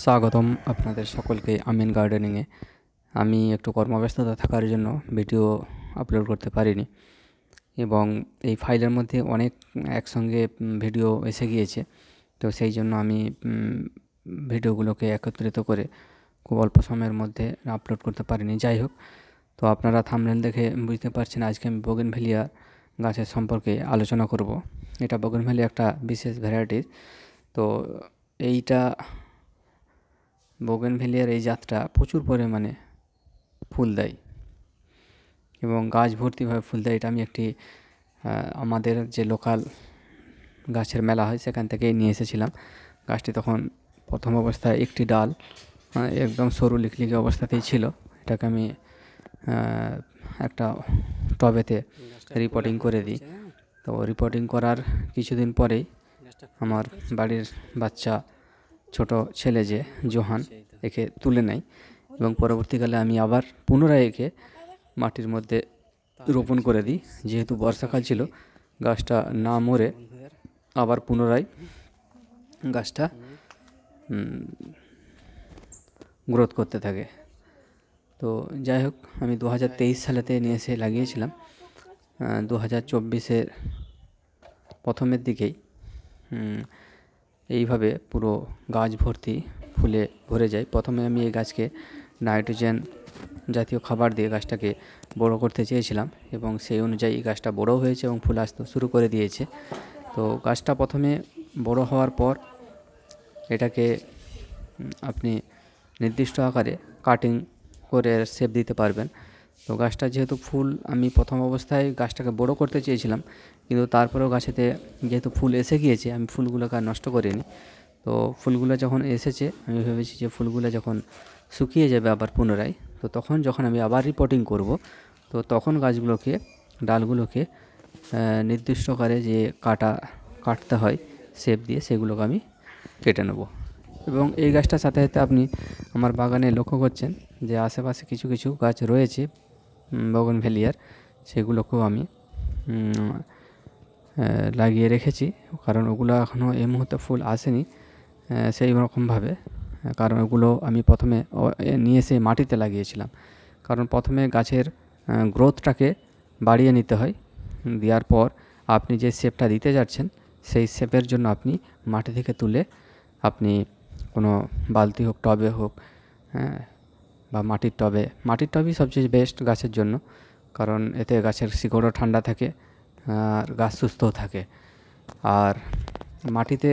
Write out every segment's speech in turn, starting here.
স্বাগতম আপনাদের সকলকে আমিন গার্ডেনিংয়ে। আমি একটু কর্মব্যস্ততা থাকার জন্য ভিডিও আপলোড করতে পারিনি এবং এই ফাইলের মধ্যে অনেক একসঙ্গে ভিডিও এসে গিয়েছে। তো সেই জন্য আমি ভিডিওগুলোকে একত্রিত করে খুব অল্প সময়ের মধ্যে আপলোড করতে পারিনি। যাই হোক, তো আপনারা থামলেন দেখে বুঝতে পারছেন আজকে আমি বোগেনভেলিয়া গাছের সম্পর্কে আলোচনা করব। এটা বোগেনভেলিয়া একটা বিশেষ ভ্যারাইটিস তো এইটা বোগেনভেলিয়ার এই যাত্রা প্রচুর পরিমাণে ফুল দেয় এবং গাছ ভর্তিভাবে ফুল দেয়। এটা আমি একটি আমাদের যে লোকাল গাছের মেলা হয় সেখান থেকেই নিয়ে এসেছিলাম। গাছটি তখন প্রথম অবস্থায় একটি ডাল একদম সরু লিকলিকে অবস্থাতেই ছিল। এটাকে আমি একটা টবেতে রিপোর্টিং করে দিই। তো রিপোর্টিং করার কিছুদিন পরেই আমার বাড়ির বাচ্চা ছোট ছেলে যে জোহান একে তুলে নেয় এবং পরবর্তীকালে আমি আবার পুনরায় একে মাটির মধ্যে রোপণ করে দিই। যেহেতু বর্ষাকাল ছিল, গাছটা না মরে আবার পুনরায় গাছটা গ্রোথ করতে থাকে। তো যাই হোক, আমি দু হাজার তেইশ সালেতে নিয়ে এসে লাগিয়েছিলাম। দু হাজার চব্বিশের প্রথমের দিকেই এইভাবে পুরো গাছ ভর্তি ফুলে ভরে যায়। প্রথমে আমি এই গাছকে নাইট্রোজেন জাতীয় খাবার দিয়ে গাছটাকে বড় করতে চেয়েছিলাম এবং সেই অনুযায়ী গাছটা বড়ও হয়েছে এবং ফুল আসতে শুরু করে দিয়েছে। তো গাছটা প্রথমে বড় হওয়ার পর এটাকে আপনি নির্দিষ্ট আকারে কাটিং করে শেপ দিতে পারবেন। তো গাছটা যেহেতু ফুল, আমি প্রথম অবস্থায় গাছটাকে বড় করতে চেয়েছিলাম, কিন্তু তারপরেও গাছেতে যেহেতু ফুল এসে গিয়েছে, আমি ফুলগুলোকে আর নষ্ট করিনি। তো ফুলগুলো যখন এসেছে, আমি ভেবেছি যে ফুলগুলো যখন শুকিয়ে যাবে আবার পুনরায়, তো তখন যখন আমি আবার রিপোর্টিং করব, তো তখন গাছগুলোকে, ডালগুলোকে নির্দিষ্ট করে যে কাটা, কাটতে হয়, শেপ দিয়ে সেগুলোকে আমি কেটে নেব। এবং এই গাছটার সাথে সাথে আপনি আমার বাগানে লক্ষ্য করছেন যে আশেপাশে কিছু কিছু গাছ রয়েছে বগন ভেলিয়ার সেগুলোকেও আমি লাগিয়ে রেখেছি। কারণ ওগুলো এখনও এই মুহূর্তে ফুল আসেনি। সেই রকমভাবে কারণ ওগুলো আমি প্রথমে নিয়ে এসে মাটিতে লাগিয়েছিলাম। কারণ প্রথমে গাছের গ্রোথটাকে বাড়িয়ে নিতে হয়। দেওয়ার পর আপনি যে শেপটা দিতে যাচ্ছেন, সেই শেপের জন্য আপনি মাটি থেকে তুলে আপনি কোনো বালতি হোক, টবে হোক হ্যাঁ বা মাটির টবে, মাটির টবই সবচেয়ে বেস্ট গাছের জন্য। কারণ এতে গাছের শিকড়ও ঠান্ডা থাকে, আর গাছ সুস্থও থাকে। আর মাটিতে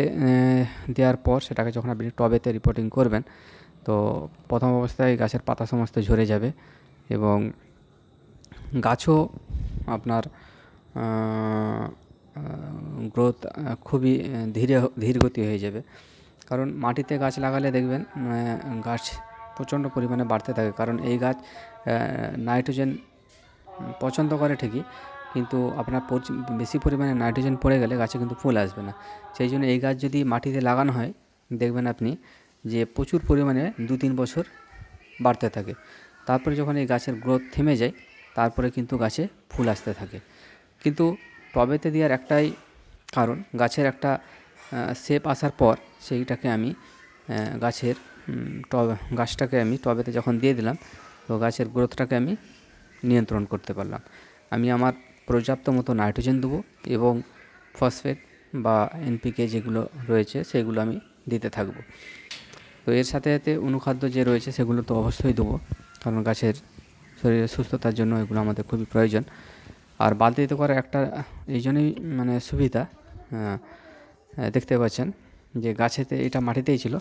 দেওয়ার পর সেটাকে যখন আপনি টবেতে রিপোর্টিং করবেন, তো প্রথম অবস্থায় গাছের পাতা সমস্ত ঝরে যাবে এবং গাছও আপনার গ্রোথ খুবই ধীরে, ধীর গতি হয়ে যাবে। কারণ মাটিতে গাছ লাগালে দেখবেন গাছ প্রচণ্ড পরিমাণে বাড়তে থাকে। কারণ এই গাছ নাইট্রোজেন পছন্দ করে ঠিকই কিন্তু আপনার বেশি পরিমাণে নাইট্রোজেন পড়ে গেলে গাছে কিন্তু ফুল আসবে না। সেই জন্য এই গাছ যদি মাটিতে লাগানো হয়, দেখবেন আপনি যে প্রচুর পরিমাণে দু তিন বছর বাড়তে থাকে। তারপরে যখন এই গাছের গ্রোথ থেমে যায়, তারপরে কিন্তু গাছে ফুল আসতে থাকে। কিন্তু টবেতে দেওয়ার একটাই কারণ, গাছের একটা শেপ আসার পর সেইটাকে আমি গাছের টব, গাছটাকে আমি টবেতে যখন দিয়ে দিলাম, তো গাছের গ্রোথটাকে আমি নিয়ন্ত্রণ করতে পারলাম। আমি আমার পর্যাপ্ত মতো নাইট্রোজেন দেবো এবং ফসফেট বা এনপিকে যেগুলো রয়েছে সেগুলো আমি দিতে থাকব। তো এর সাথে সাথে অনুখাদ্য যে রয়েছে সেগুলো তো অবশ্যই দেবো কারণ গাছের শরীরের সুস্থতার জন্য এগুলো আমাদের খুবই প্রয়োজন। আর বালতিতে করার একটা এই জন্যই মানে সুবিধা দেখতে পাচ্ছেন যে গাছেতে এটা মাটিতেই ছিল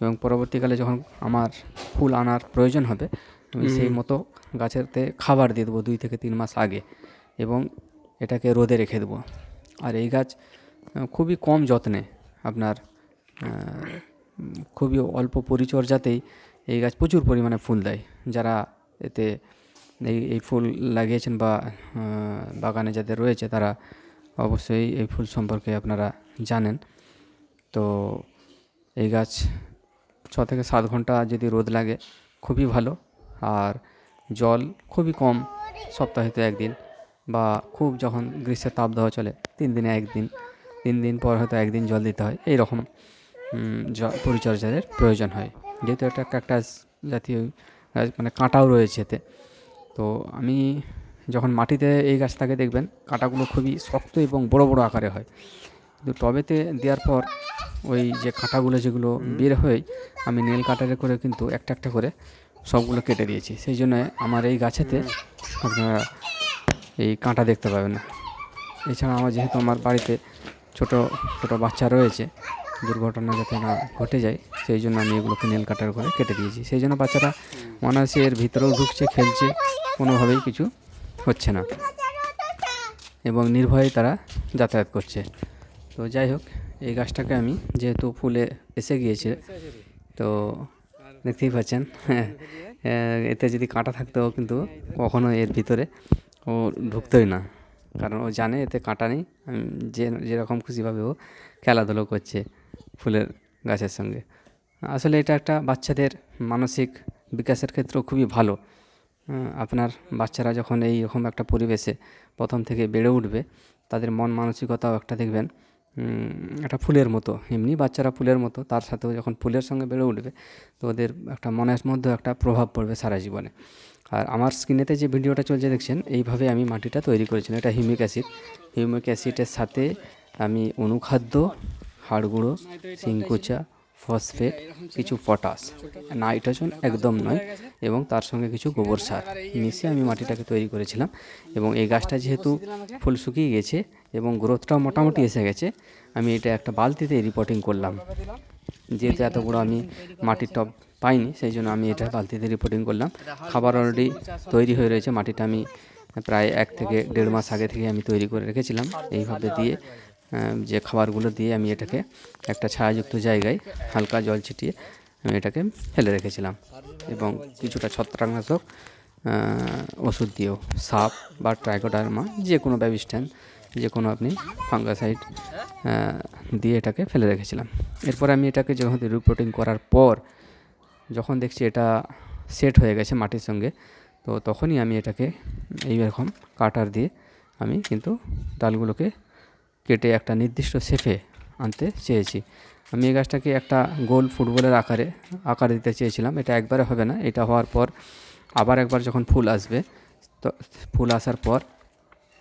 এবং পরবর্তীকালে যখন আমার ফুল আনার প্রয়োজন হবে আমি সেই মতো গাছেতে খাবার দিয়ে দেবো দুই থেকে তিন মাস আগে। এবং এটাকে রোদে রেখে দেবো। আর এই গাছ খুবই কম যত্নে আপনার খুবই অল্প পরিচর্যাতেই এই গাছ প্রচুর পরিমাণে ফুল দেয়। যারা এতে এই এই ফুল লাগিয়েছেন বা বাগানে যাদের রয়েছে তারা অবশ্যই এই ফুল সম্পর্কে আপনারা জানেন। তো এই গাছ ছ থেকে সাত ঘণ্টা যদি রোদ লাগে, খুবই ভালো। আর জল খুবই কম সপ্তাহে তো একদিন। বা খুব যখন গ্রীষ্মের তাপ দেওয়া চলে, তিন দিনে একদিন, তিন দিন পর হয়তো একদিন জল দিতে হয় এই রকম পরিচর্যার প্রয়োজন হয়। যেহেতু একটা ক্যাকটাস জাতীয় গাছ মানে কাঁটাও রয়েছে এতে। তো আমি যখন মাটিতে এই গাছটাকে দেখবেন, কাঁটাগুলো খুবই শক্ত এবং বড় বড় আকারে হয়। কিন্তু টবেতে দেওয়ার পর ওই যে কাঁটাগুলো যেগুলো বের হয়ে আমি নেল কাটারে করে কিন্তু একটা একটা করে সবগুলো কেটে দিয়েছি। সেই জন্য আমার এই গাছেতে আপনারা এই কাঁটা দেখতে পাবে না। এছাড়া আমার যেহেতু আমার বাড়িতে ছোট ছোট বাচ্চা রয়েছে, দুর্ঘটনা যাতে না ঘটে যায়, সেই জন্য আমি এগুলোকে নেল কাটার করে কেটে দিয়েছি। সেই জন্য বাচ্চারা অনায়াসে এর ভিতরেও ঢুকছে, খেলছে, কোনোভাবেই কিছু হচ্ছে না। এবং নির্ভয়ে তারা যাতায়াত করছে। তো যাই হোক, এই গাছটাকে আমি যেহেতু ফুলে এসে গিয়েছে, তো দেখতেই পাচ্ছেন হ্যাঁ এতে যদি কাঁটা থাকতেও কিন্তু কখনো এর ভিতরে ও ঢুকতোই না। কারণ ও জানে এতে কাঁটা নেই। যে, যেরকম খুশিভাবে ও খেলাধুলো করছে ফুলের গাছের সঙ্গে। আসলে এটা একটা বাচ্চাদের মানসিক বিকাশের ক্ষেত্রেও খুবই ভালো। আপনার বাচ্চারা যখন এইরকম একটা পরিবেশে প্রথম থেকে বেড়ে উঠবে, তাদের মন মানসিকতাও একটা দেখবেন। একটা ফুলের মতো, এমনি বাচ্চারা ফুলের মতো, তার সাথেও যখন ফুলের সঙ্গে বেড়ে উঠবে, তো ওদের একটা মনের মধ্যে একটা প্রভাব পড়বে সারা জীবনে। আর আমার স্ক্রিনেতে যে ভিডিওটা চলছে দেখছেন, এইভাবে আমি মাটিটা তৈরি করেছিলাম। এটা হিউমিক অ্যাসিড। হিউমিক অ্যাসিডের সাথে আমি অনুখাদ্য হাড়গুঁড়ো শিংকুচা ফসফেট, কিছু পটাশ। নাইট্রোজেন একদম নয় এবং তার সঙ্গে কিছু গোবর সার মিশিয়ে আমি মাটিটাকে তৈরি করেছিলাম এবং এই গাছটা যেহেতু ফুল শুকিয়ে গেছে এবং গ্রোথটাও মোটামুটি এসে গেছে, আমি এটা একটা বালতিতে রিপোর্টিং করলাম। যেহেতু এত বড় আমি মাটির টব পাইনি, সেই জন্য আমি এটা বালতিতে রিপোর্টিং করলাম। খাবার অলরেডি তৈরি হয়ে রয়েছে, মাটিটা আমি প্রায় এক থেকে দেড় মাস আগে থেকে আমি তৈরি করে রেখেছিলাম। এইভাবে দিয়ে যে খাবারগুলো দিয়ে আমি এটাকে একটা ছায়াযুক্ত জায়গায় হালকা জল ছিটিয়ে আমি এটাকে ফেলে রেখেছিলাম এবং কিছুটা ছত্রাকনাশক ওষুধ দিয়েও, সাপ বা ট্রাইকোডার্মা, যে কোনো ব্যাবিস্ট্যান যে কোনো আপনি ফাঙ্গাসাইড দিয়ে এটাকে ফেলে রেখেছিলাম। এরপর আমি এটাকে যখন রিপোর্টিং করার পর যখন দেখছি এটা সেট হয়ে গেছে মাটির সঙ্গে, তো তখনই আমি এটাকে এইরকম কাটার দিয়ে আমি কিন্তু ডালগুলোকে কেটে একটা নির্দিষ্ট শেপে আনতে চেয়েছি। আমি এই গাছটাকে একটা গোল ফুটবলের আকারে, আকার দিতে চেয়েছিলাম। এটা একবারে হবে না, এটা হওয়ার পর আবার একবার যখন ফুল আসবে, তো ফুল আসার পর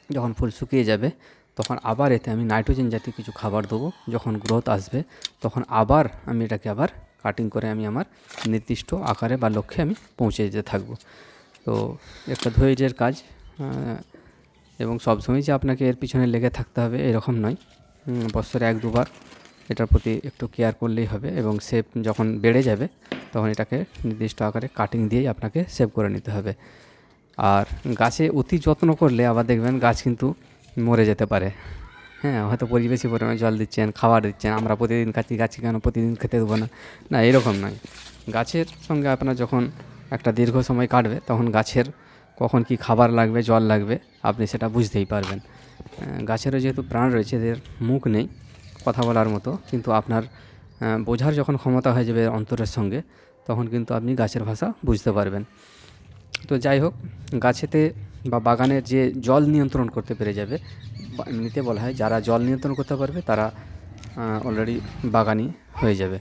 যখন ফুল শুকিয়ে যাবে, তখন আবার এতে আমি নাইট্রোজেন জাতীয় কিছু খাবার দেবো। যখন গ্রোথ আসবে, তখন আবার আমি এটাকে আবার কাটিং করে আমি আমার নির্দিষ্ট আকারে বা লক্ষ্যে আমি পৌঁছে যেতে থাকব। তো একটা ধৈর্যের কাজ এবং সবসময় যে আপনাকে এর পিছনে লেগে থাকতে হবে, এরকম নয়। বছরে এক দুবার এটার প্রতি একটু কেয়ার করলেই হবে এবং সেভ যখন বেড়ে যাবে, তখন এটাকে নির্দিষ্ট আকারে কাটিং দিয়েই আপনাকে সেভ করে নিতে হবে। আর গাছে অতি যত্ন করলে আবার দেখবেন গাছ কিন্তু মরে যেতে পারে। হ্যাঁ হয়তো পরিবেশি পরিমাণে জল দিচ্ছেন, খাবার দিচ্ছেন, আমরা প্রতিদিন খাচ্ছি গাছকে কেন প্রতিদিন খেতে দেবো না? না, এরকম নয়। গাছের সঙ্গে আপনার যখন একটা দীর্ঘ সময় কাটবে, তখন গাছের কখন কি খাবার লাগবে, জল লাগবে, আপনি সেটা বুঝতেই পারবেন। গাছেরও যেহেতু প্রাণ রয়েছে, এদের মুখ নেই কথা বলার মতো, কিন্তু আপনার বোঝার যখন ক্ষমতা হয়ে যাবে অন্তরের সঙ্গে, তখন কিন্তু আপনি গাছের ভাষা বুঝতে পারবেন। তো যাই হোক, গাছেতে বা বাগানের যে জল নিয়ন্ত্রণ করতে পেরে যাবে এমনিতে বলা হয় যারা জল নিয়ন্ত্রণ করতে পারবে, তারা অলরেডি বাগানি হয়ে যাবে।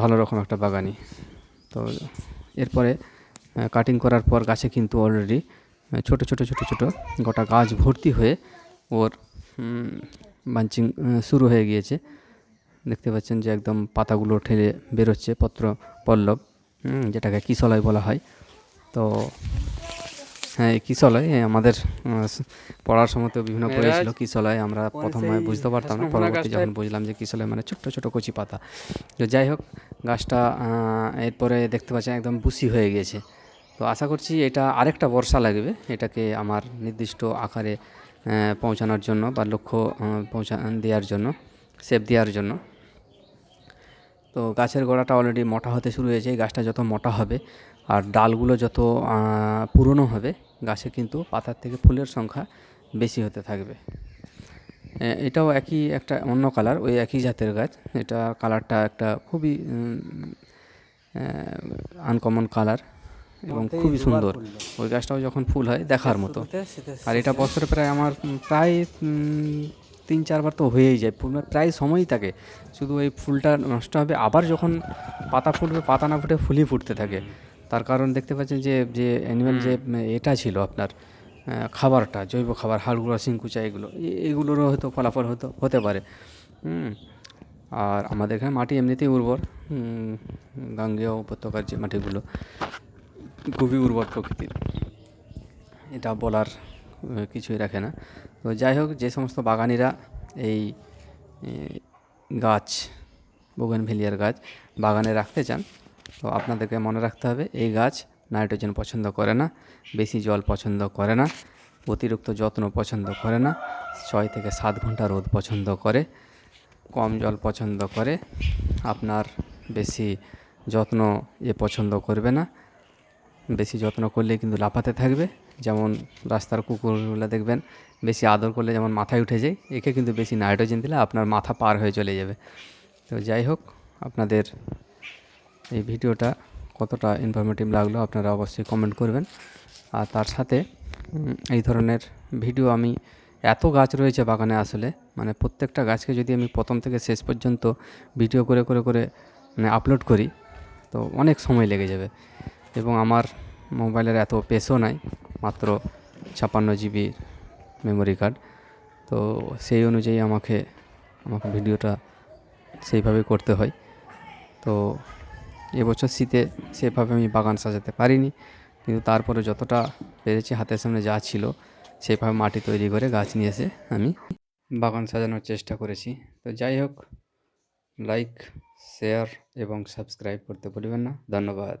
ভালো রকম একটা বাগানি। তো এরপরে কাটিং করার পর গাছে কিন্তু অলরেডি ছোট ছোট ছোট ছোট গোটা গাছ ভর্তি হয়ে ওর বাঞ্চিং শুরু হয়ে গিয়েছে। দেখতে পাচ্ছেন যে একদম পাতাগুলো ঠেলে বেরোচ্ছে পত্র পল্লব যেটাকে কিশলয় বলা হয়। তো হ্যাঁ এই কিশলয় আমাদের পড়ার সময় তো বিভিন্ন পড়েছিল কিশলয় আমরা প্রথমে বুঝতে পারতাম না পরবর্তী যখন বুঝলাম যে কিশলয় মানে ছোট্ট ছোট কচি পাতা। তো যাই হোক গাছটা এরপরে দেখতে পাচ্ছেন একদম বুসি হয়ে গিয়েছে। তো আশা করছি এটা আরেকটা বর্ষা লাগবে, এটাকে আমার নির্দিষ্ট আকারে পৌঁছানোর জন্য বা লক্ষ্য পৌঁছা, দেওয়ার জন্য, সেপ দেওয়ার জন্য। তো গাছের গোড়াটা অলরেডি মোটা হতে শুরু হয়েছে গাছটা যত মোটা হবে আর ডালগুলো যত পুরনো হবে, গাছে কিন্তু পাতার থেকে ফুলের সংখ্যা বেশি হতে থাকবে। এটাও একই একটা অন্য কালার, ওই একই জাতের গাছ, এটা কালারটা একটা খুবই আনকমন কালার। এবং খুবই সুন্দর। ওই গাছটাও যখন ফুল হয় দেখার মতো। আর এটা বছরে প্রায় আমার প্রায় তিন চারবার তো হয়েই যায় ফুল। প্রায় সময়ই থাকে। শুধু এই ফুলটা নষ্ট হবে আবার যখন পাতা ফুটবে পাতা না ফুটে ফুলই ফুটতে থাকে। তার কারণ দেখতে পাচ্ছেন যে যে অ্যানিম্যাল যে এটা ছিল আপনার খাবারটা জৈব খাবার হাড়গুড়া সিংকুচা এগুলো। এগুলোরও হয়তো ফলাফল হতো হতে পারে। আর আমাদের এখানে মাটি এমনিতেই উর্বর। গাঙ্গেয় উপত্যকার যে মাটিগুলো। খুবই উর্বর প্রকৃতির। এটা বলার কিছুই রাখে না। তো যাই হোক, যে সমস্ত বাগানিরা এই গাছ বোগেনভেলিয়ার গাছ বাগানে রাখতে চান, তো আপনাদেরকে মনে রাখতে হবে, এই গাছ নাইট্রোজেন পছন্দ করে না, বেশি জল পছন্দ করে না, অতিরিক্ত যত্ন পছন্দ করে না, ছয় থেকে সাত ঘণ্টা রোদ পছন্দ করে, কম জল পছন্দ করে, আপনার বেশি যত্ন এ পছন্দ করবে না বেশি যত্ন করলে কিন্তু লাফাতে থাকবে। যেমন রাস্তার কুকুরগুলো দেখবেন, বেশি আদর করলে যেমন মাথায় উঠে যায়, একে কিন্তু বেশি নাইট্রোজেন দিলে আপনার মাথা পার হয়ে চলে যাবে। তো যাই হোক, আপনাদের এই ভিডিওটা কতটা ইনফরমেটিভ লাগল আপনারা অবশ্যই কমেন্ট করবেন। আর তার সাথে এই ধরনের ভিডিও আমি এত গাছ রয়েছে বাগানে আসলে মানে প্রত্যেকটা গাছকে যদি আমি প্রথম থেকে শেষ পর্যন্ত ভিডিও করে করে করে মানে আপলোড করি, তো অনেক সময় লেগে যাবে। এবং আমার মোবাইলের এত পেসও নাই, মাত্র ছাপান্ন জিবি মেমোরি কার্ড তো সেই অনুযায়ী আমাকে আমাকে ভিডিওটা সেইভাবে করতে হয়। তো এবছর শীতে সেভাবে আমি বাগান সাজাতে পারিনি, কিন্তু তারপরে যতটা পেরেছি হাতের সামনে যা ছিল, সেভাবে মাটি তৈরি করে গাছ নিয়ে এসে আমি বাগান সাজানোর চেষ্টা করেছি। তো যাই হোক লাইক শেয়ার এবং সাবস্ক্রাইব করতে ভুলবেন না। ধন্যবাদ।